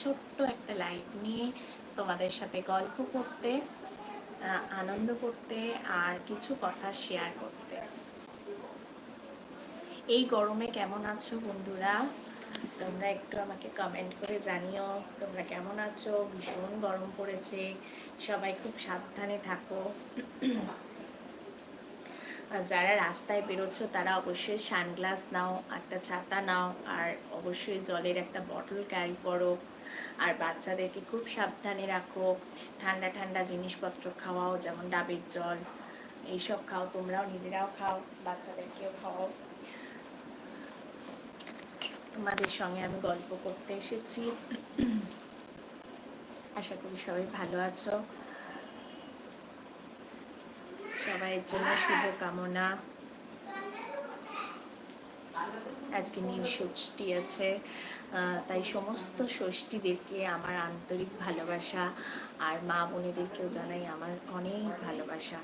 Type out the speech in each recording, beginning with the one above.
ছোট্ট একটা লাইভ নিয়ে তোমাদের সাথে গল্প করতে আনন্দ করতে আর কিছু কথা শেয়ার করতে। এই গরমে কেমন আছো বন্ধুরা? তোমরা একটু আমাকে কমেন্ট করে জানিও, তোমরা কেমন আছো? ভীষণ গরম পড়েছে, সবাই খুব সাবধানে থাকো। যারা রাস্তায় বেরোচ্ছ, তারা অবশ্যই সানগ্লাস নাও, একটা ছাতা নাও, আর অবশ্যই জলের একটা বটল ক্যারি করো। আর বাচ্চাদেরকে খুব সাবধানে রাখো। ঠান্ডা ঠান্ডা জিনিসপত্র খাওয়াও, যেমন ডাবের জল, এইসব খাও, তোমরাও নিজেরাও খাও, বাচ্চাদেরকেও খাওয়াও। তোমাদের সঙ্গে আমি গল্প করতে এসেছি। আশা করি সবাই ভালো আছো। সবাইয়ের জন্য শুভ কামনা আজকে নীল ষষ্ঠী আছে তাই সমস্ত ষষ্ঠীদেরকে আমার আন্তরিক ভালোবাসা আর মা বোনেদেরকেও জানাই আমার অনেক ভালোবাসা।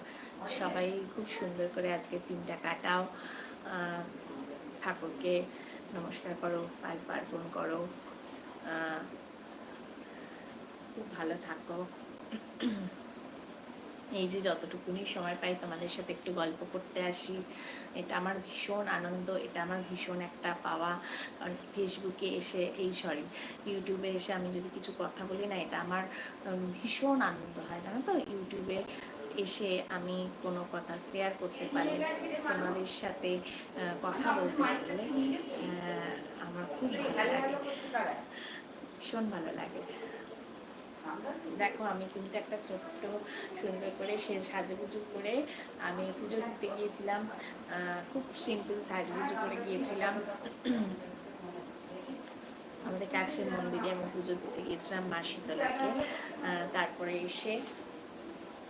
সবাই খুব সুন্দর করে আজকে দিনটা কাটাও। ঠাকুরকে নমস্কার করো, পাল পার্বণ করো। খুব ভালো থাকো। এই যে যতটুকুনি সময় পাই তোমাদের সাথে একটু গল্প করতে আসি। এটা আমার ভীষণ আনন্দ, এটা আমার ভীষণ একটা পাওয়া। কারণ ফেসবুকে এসে, এই সরি ইউটিউবে এসে আমি যদি কিছু কথা বলি না, এটা আমার ভীষণ আনন্দ হয়, জানো তো? ইউটিউবে এসে আমি কোনো কথা শেয়ার করতে পারি, তোমাদের সাথে কথা বলতে পারলে আমার খুব ভালো লাগে। ভীষণ ভালো লাগে। দেখো, আমি কিন্তু একটা ছোট্ট সুন্দর করে সে সাজুগুজু করে আমি পুজো দিতে গিয়েছিলাম। খুব সিম্পল সাজুগুজু করে গিয়েছিলাম। আমাদের কাছের মন্দিরে আমি পুজো দিতে গিয়েছিলাম মা শীতলাকে। তারপরে এসে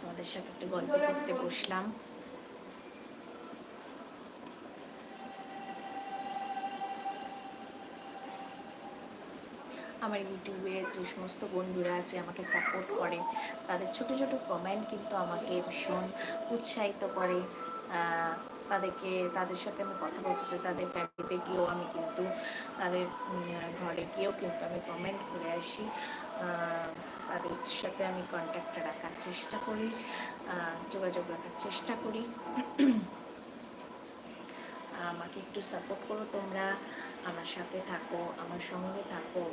আমাদের সাথে একটু গল্প করতে বসলাম। আমার ইউটিউবে যে সমস্ত বন্ধুরা আছে আমাকে সাপোর্ট করে, তাদের ছোট ছোট কমেন্ট কিন্তু আমাকে ভীষণ উৎসাহিত করে। তাদেরকে, তাদের সাথে আমি কথা বলতে চাই, তাদের ফ্যামিলিতে গিয়েও আমি কিন্তু, তাদের ঘরে গিয়েও কিন্তু আমি কমেন্ট করে আসি। তাদের সাথে আমি কন্ট্যাক্টটা রাখার চেষ্টা করি যোগাযোগ রাখার চেষ্টা করি। আমাকে একটু সাপোর্ট করো তোমরা, আমার সাথে থাকো, আমার সঙ্গে থাকো।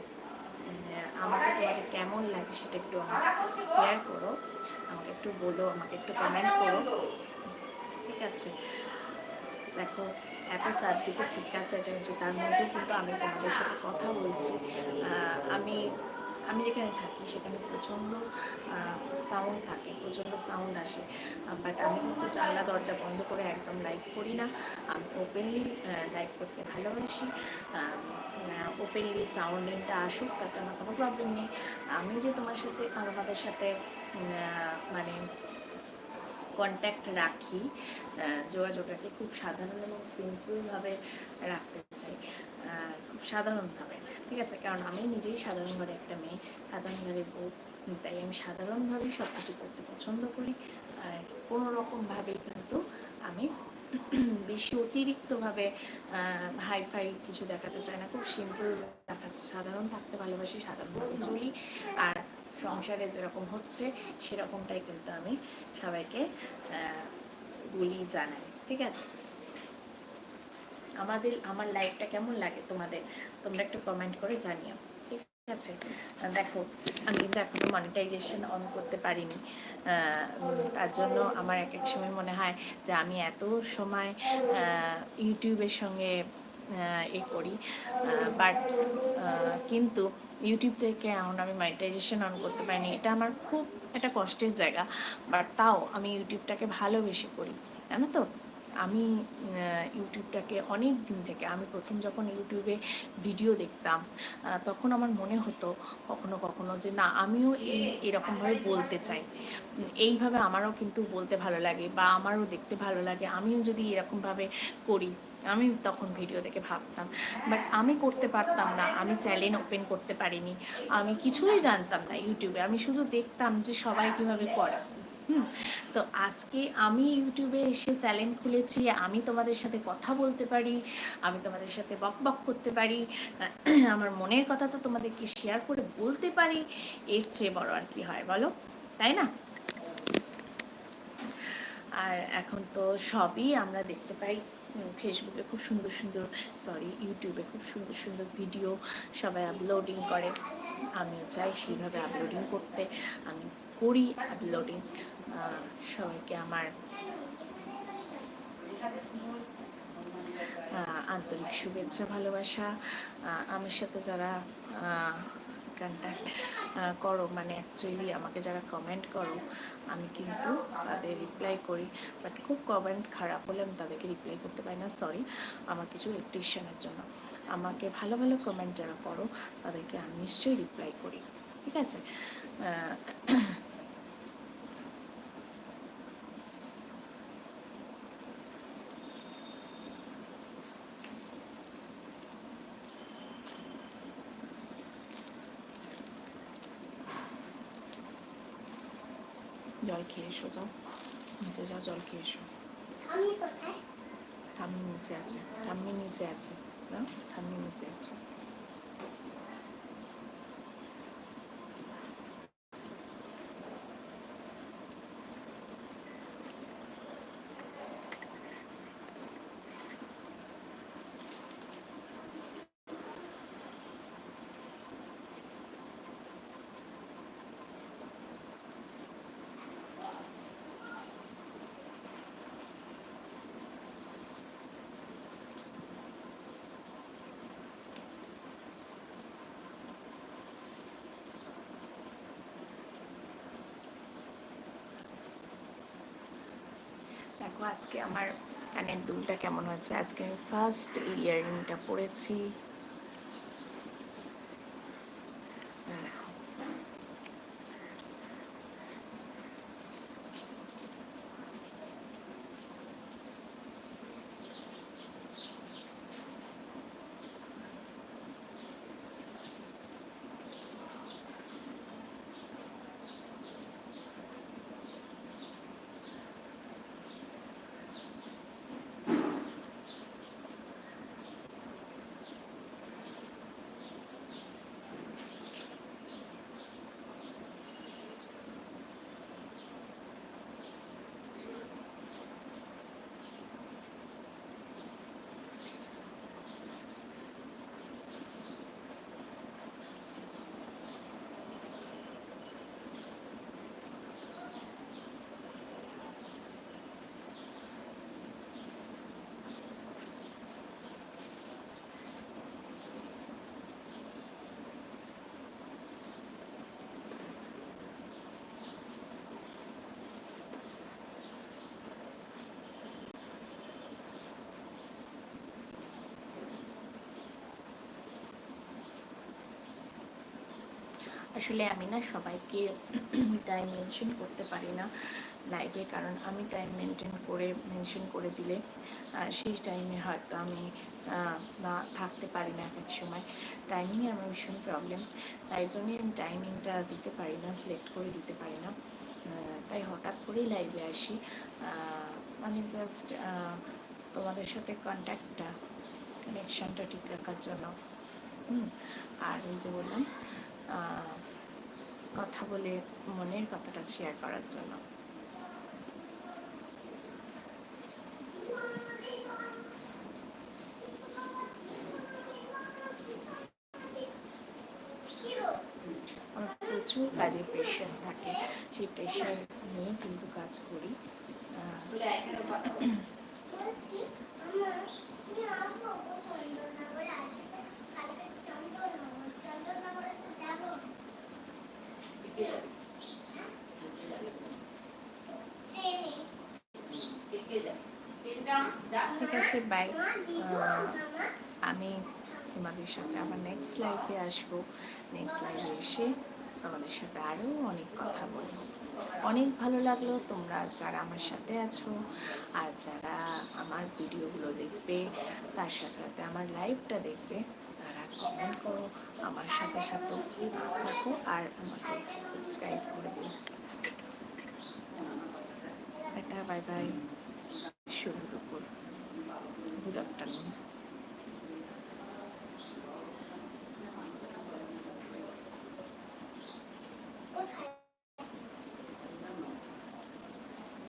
আমাকে তোমাকে কেমন লাগে সেটা একটু আমাকে শেয়ার করো আমাকে একটু বলো আমাকে একটু কমেন্ট করো ঠিক আছে। দেখো এত চারদিকে চিৎকার চেঁচামেচি তার মধ্যে কিন্তু আমি তোমাদের সাথে কথা বলছি। আমি আমি যেখানে থাকি সেখানে প্রচণ্ড সাউন্ড থাকে, প্রচণ্ড সাউন্ড আসে। বাট আমি কিন্তু জানলা, দরজা বন্ধ করে একদম লাইভ করি না। আমি ওপেনলি লাইভ করতে ভালোবাসি। ওপেনলি সাউন্ডিংটা আসুক, তাতে আমার কোনো প্রবলেম নেই। আমি যে তোমার সাথে আমাদের সাথে মানে কন্ট্যাক্ট রাখি যোগাযোগটাকে খুব সাধারণ এবং সিম্পলভাবে রাখতে চাই। খুব সাধারণভাবে। ঠিক আছে, কারণ আমি নিজেই সাধারণ ঘরে একটা মেয়ে। সাধারণ ঘরে বউ, তাই আমি সাধারণভাবেই সব কিছু করতে পছন্দ করি। আর কোনো রকমভাবে কিন্তু আমি বেশি অতিরিক্তভাবে হাই ফাই কিছু দেখাতে চাই না। খুব সিম্পল দেখাতে, সাধারণ থাকতে ভালোবাসি সাধারণভাবে চলি। আর সংসারে যেরকম হচ্ছে, সেরকমটাই কিন্তু আমি সবাইকে বলি, জানাই। ঠিক আছে? আমাদের, আমার লাইফটা কেমন লাগে তোমাদের? তোমরা একটু কমেন্ট করে জানিও। ঠিক আছে? দেখো, আমি কিন্তু এখনও মনিটাইজেশন অন করতে পারিনি। তার জন্য আমার এক এক সময় মনে হয় যে আমি এত সময় ইউটিউবের সঙ্গে এ করি। বাট কিন্তু ইউটিউব থেকে এখন আমি মনিটাইজেশন অন করতে পারিনি। এটা আমার খুব একটা কষ্টের জায়গা বাট তাও আমি ইউটিউবটাকে ভালোবেসে করি, জানো তো? আমি ইউটিউবটাকে অনেক দিন থেকে, আমি প্রথম যখন ইউটিউবে ভিডিও দেখতাম তখন আমার মনে হতো কখনো কখনো যে না, আমিও এই, এরকমভাবে বলতে চাই। এইভাবে আমারও কিন্তু বলতে ভালো লাগে বা আমারও দেখতে ভালো লাগে, আমিও যদি এরকমভাবে করি, আমি তখন ভিডিও দেখে ভাবতাম। বাট আমি করতে পারতাম না, আমি চ্যানেল ওপেন করতে পারিনি, আমি কিছুই জানতাম না ইউটিউবে, আমি শুধু দেখতাম যে সবাই কীভাবে করে। তো আজকে আমি ইউটিউবে এসে চ্যানেল খুলেছি, আমি তোমাদের সাথে কথা বলতে পারি, আমি তোমাদের সাথে বক বক করতে পারি আমার মনের কথা তো তোমাদেরকে শেয়ার করে বলতে পারি, এর চেয়ে বড় আর কি হয় বলো, তাই না? আর এখন তো সবই আমরা দেখতে পাই ফেসবুকে খুব সুন্দর সুন্দর সরি ইউটিউবে খুব সুন্দর সুন্দর ভিডিও সবাই আপলোডিং করে। আমি চাই সেইভাবে আপলোডিং করতে, আমি করি আপলোডিং সবাইকে আমার আন্তরিক শুভেচ্ছা, ভালোবাসা। আমার সাথে যারা কন্ট্যাক্ট করো মানে অ্যাকচুয়ালি আমাকে যারা কমেন্ট করো, আমি কিন্তু তাদের রিপ্লাই করি। বাট খুব কমেন্ট খারাপ হলে আমি তাদেরকে রিপ্লাই করতে পারি না সরি আমার কিছু ইলেকট্রিশিয়ানের জন্য। আমাকে ভালো ভালো কমেন্ট যারা করো, তাদেরকে আমি নিশ্চয়ই রিপ্লাই করি। ঠিক আছে? জল খেয়ে এসো যাও। নিচে যাও জল খেয়ে এসো। ঠাম্মি নিচে আছে ঠাম্মি নিচে আছে ঠাম্মি নিচে আছে। দেখো আজকে আমার কানের দুলটা কেমন হয়েছে। আজকে আমি ফার্স্ট ইয়াররিংটা পরেছি। আসলে আমি না সবাইকে টাইম মেনশন করতে পারি না লাইভে কারণ আমি টাইম মেনটেন করে মেনশন করে দিলে সেই টাইমে হয়তো আমি না থাকতে পারি না এক সময়। টাইমিংয়ে আমার ভীষণ প্রবলেম তাই জন্যই আমি টাইমিংটা দিতে পারি না সিলেক্ট করে দিতে পারি না। তাই হঠাৎ করেই লাইভে আসি। মানে জাস্ট তোমাদের সাথে কন্ট্যাক্টটা কানেকশানটা ঠিক রাখার জন্য। আর ওই যে বললাম কথা বলে মনের কথাটা শেয়ার করার জন্য। প্রচুর কাজে প্রেশার থাকে, সেই প্রেশার নিয়ে কিন্তু কাজ করি ঠিক আছে বাই আমি তোমাদের সাথে আবার নেক্সট লাইফে আসব। নেক্সট লাইফে এসে তোমাদের সাথে আরও অনেক কথা বলব। অনেক ভালো লাগল তোমরা যারা আমার সাথে আছো আর যারা আমার ভিডিওগুলো দেখবে, তার সাথে সাথে আমার লাইভটা দেখবে, তারা কমেন্ট করো, আমার সাথে সাথে থাকো আর আমাকে সাবস্ক্রাইব করে দিও। Tata bye bye